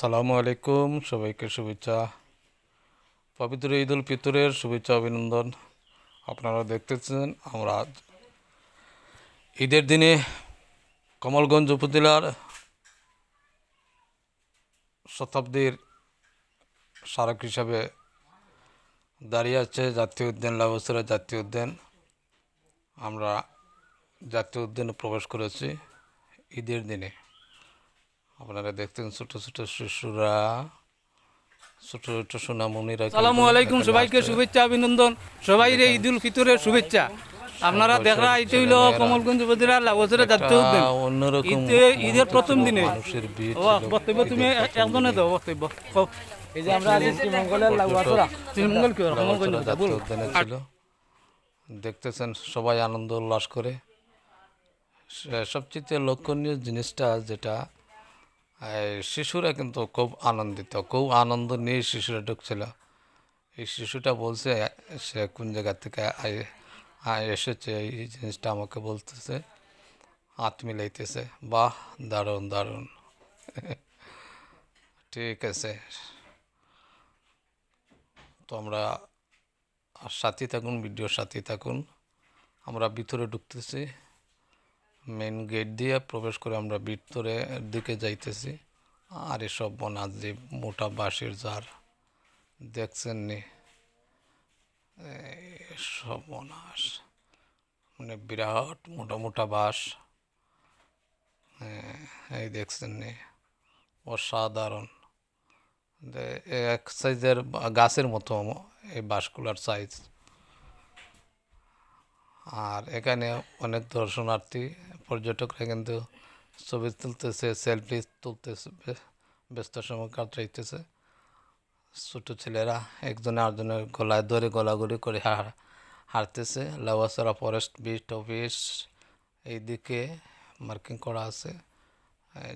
আসসালামু আলাইকুম, সবাইকে শুভেচ্ছা। পবিত্র ঈদ উল ফিতরের শুভেচ্ছা, অভিনন্দন। আপনারা দেখতেছেন, আমরা আজ ঈদের দিনে কমলগঞ্জ উপজেলার শতাব্দীর স্মারক হিসাবে দাঁড়িয়ে আছে জাতীয় উদ্যান লাভসরা জাতীয় উদ্যান। আমরা জাতীয় উদ্যানে প্রবেশ করেছি ঈদের দিনে। আপনারা দেখতেন ছোট ছোট শিশুরা ছোট ছোট সোনামণিরা আসসালামু আলাইকুম সবাইকে শুভেচ্ছা অভিনন্দন। সবাই রে ঈদুল ফিতরের শুভেচ্ছা। আপনারা দেখরা এটা হইল কমলগঞ্জ উপজেলার লাভসরা জাতীয় উদ্যান। অন্যরকম ঈদের প্রথম দিনে। বক্তব্য তুমি একজনে দাও বক্তব্য। এই যে আমরা আজ শ্রীমঙ্গলের লাগুয়াতরা তৃণমূল কি কমলগঞ্জ ছিল। দেখতেছেন সবাই আনন্দ উল্লাস করে। সবচেয়ে লক্ষণীয় জিনিসটা যেটা শিশুরা কিন্তু খুব আনন্দিত, খুব আনন্দ নিয়ে শিশুরা ঢুকছিল। এই শিশুটা বলছে, সে কোন জায়গা থেকে এসেছে, এই জিনিসটা আমাকে বলতেছে, হাত মিলাইতেছে। বাহ, দারুণ দারুণ। ঠিক আছে। তো আমরা আর সাথে থাকুন, ভিডিওর সাথে থাকুন। আমরা ভিতরে ঢুকতেছি। মেন গেট দিয়ে প্রবেশ করে আমরা ভিতরে দিকে যাইতেছি। আর এসব বনাজ মোটা বাঁশের জার দেখছেন নি সব বনাস মানে বিরাট মোটা মোটা বাঁশ। হ্যাঁ, এই দেখছেন নি অসাধারণ এক সাইজের গাছের মতো এই বাঁশগুলার সাইজ আর এখানে অনেক দর্শনার্থী পর্যটকরা কিন্তু ছবি তুলতেছে সেলফি তুলতেছে ব্যস্ত সময় কাটাইতেছে। ছোটো ছেলেরা একজনে আরেকজনের গলায় ধরে গলাগলি করে হার, হারতেছে। লাউয়াছড়া ফরেস্ট বিট অফিস এইদিকে মার্কিং করা আছে।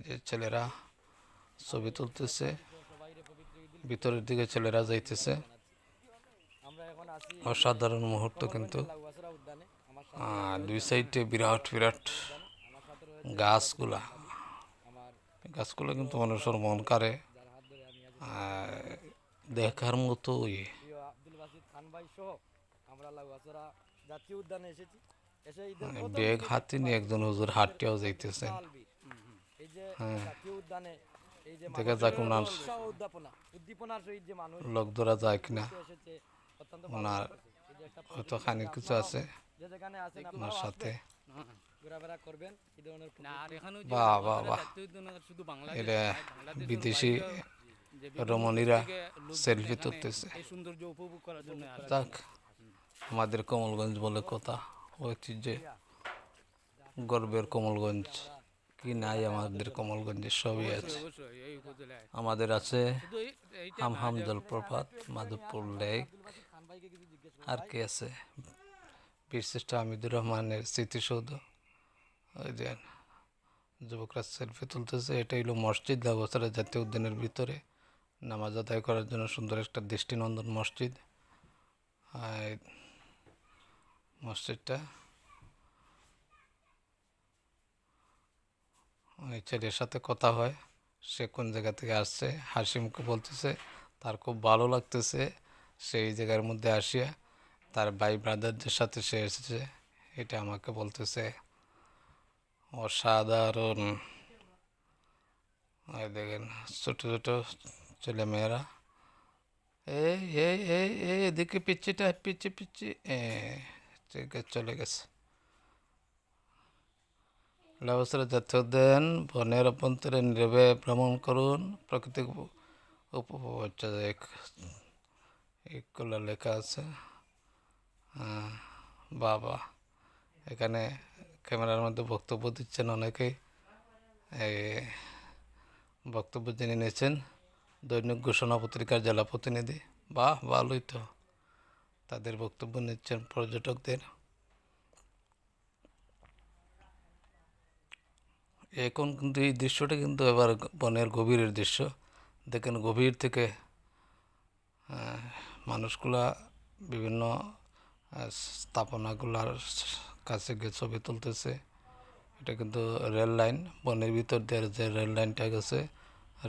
যে ছেলেরা ছবি তুলতেছে। ভিতরের দিকে ছেলেরা যাইতেছে। অসাধারণ মুহূর্ত কিন্তু। দুই সাইডে বিরাট বিরাট গাছগুলা। গাছগুলো কিন্তু মানুষের মন কারে দেখার মতো ইয়ে। মানে ব্যাগ হাতে নিয়ে একজন হুজুর হাঁটিয়াও যাইতেছেন। বিশাল এই যে জাতীয় উদ্যানে এই যে দেখা যাক ওনার উদ্যাপনা উদ্দীপনার সহিত যে মানুষ লোক ধরা যায় কিনা। ওনার হয়তো খানিক কিছু আছে যে যেখানে আছেন ওনার সাথে। ঘোরাফেরা করবেন? এই ধরনের বাহ বাহ বাহ। শুধু এটা বিদেশি রমণীরা সেলফি তুলতেছে। সৌন্দর্য উপভোগ করার জন্য আসে। আমাদের কমলগঞ্জ বলে কথা ঐতিহ্যে গর্বের কমলগঞ্জ। কি নাই আমাদের কমলগঞ্জে সবই আছে। আমাদের আছে হামহাম জলপ্রপাত মাধবপুর লেক। আর কে আছে? বীরশ্রেষ্ঠ হামিদুর রহমানের স্মৃতিসৌধ। ওই যে যুবকরা সেলফি তুলতেছে এটা হলো মসজিদ, ব্যবস্থাটা জাতীয় উদ্যানের ভিতরে। নামাজ আদায় করার জন্য সুন্দর একটা দৃষ্টিনন্দন মসজিদ। আর মসজিদটা ওই ছেলের সাথে কথা হয়, সে কোন জায়গা থেকে আসছে হাসিমকে বলতেছে, তার খুব ভালো লাগতেছে সেই জায়গার মধ্যে আসিয়া তার ভাই ব্রাদারদের সাথে সে এসেছে, এটা আমাকে বলতেছে। অসাধারণ। দেখেন, ছোট ছোট ছেলে মেয়েরা এই এই এই, এদিকে পিচ্ছিটা পিচ্ছি পিচ্ছি এ চলে গেছে। লাভসরা জাতীয় উদ্যান বনের অভ্যন্তরে নীরবে ভ্রমণ করুন। প্রাকৃতিক উপ- উপভোগ এগুলো লেখা আছে। বাবা, এখানে ক্যামেরার মধ্যে বক্তব্য দিচ্ছেন অনেকেই বক্তব্য জেনে নিয়েছেন দৈনিক ঘোষণা পত্রিকার জেলা প্রতিনিধি। বাহ, ভালোই তো। তাদের বক্তব্য নিচ্ছেন পর্যটকদের। এখন কিন্তু এই দৃশ্যটা কিন্তু এবার বনের গভীরের দৃশ্য। দেখেন গভীর থেকে মানুষগুলা বিভিন্ন স্থাপনাগুলার কাছে গিয়ে ছবি তুলতেছে। এটা কিন্তু রেল লাইন, বনের ভিতর দিয়ে যে রেল লাইনটা গেছে,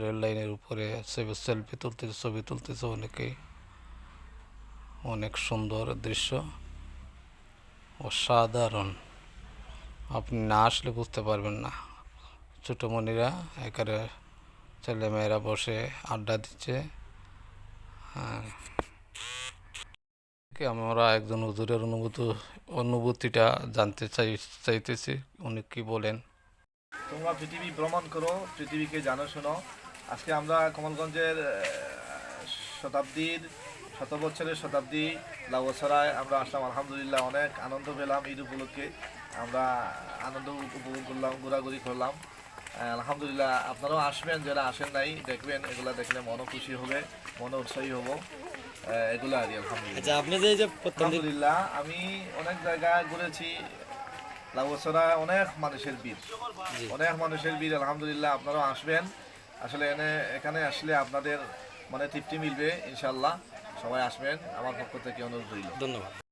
রেল লাইনের উপরে সেলফি তুলতেছে, ছবি তুলতেছে অনেকেই। অনেক সুন্দর দৃশ্য। অসাধারণ। আপনি না আসলে বুঝতে পারবেন না। ছোটোমণিরা এখানে ছেলেমেয়েরা বসে আড্ডা দিচ্ছে। হ্যাঁ কি আমরা একজন হুজুরের অনুভূতি, অনুভূতিটা জানতে চাই, চাইতেছি। উনি কি বলেন? তোমরা পৃথিবী ভ্রমণ করো, পৃথিবীকে জানো, শোনো। আজকে আমরা কমলগঞ্জের শতাব্দীর, শত বছরের শতাব্দী লাউসরায় আমরা আসলাম। আলহামদুলিল্লাহ, অনেক আনন্দ পেলাম ঈদ উপলক্ষে। আমরা আনন্দ উপভোগ করলাম, ঘোরাঘুরি করলাম। আলহামদুলিল্লাহ, আপনারাও আসবেন, যারা আসেন নাই, দেখবেন, এগুলা দেখলে মনও খুশি হবে, মনও উৎসাহী হব। এগুলো আর আলহামদুলিল্লাহ। আচ্ছা আপনি যে যে আলহামদুলিল্লাহ আমি অনেক জায়গায় ঘুরেছি। লাউসরা অনেক মানুষের বীর অনেক মানুষের বীর আলহামদুলিল্লাহ আপনারাও আসবেন। আসলে এনে এখানে আসলে আপনাদের মানে তৃপ্তি মিলবে ইনশাল্লাহ সবাই আসবেন আমার পক্ষ থেকে অনুরোধ রইল। ধন্যবাদ।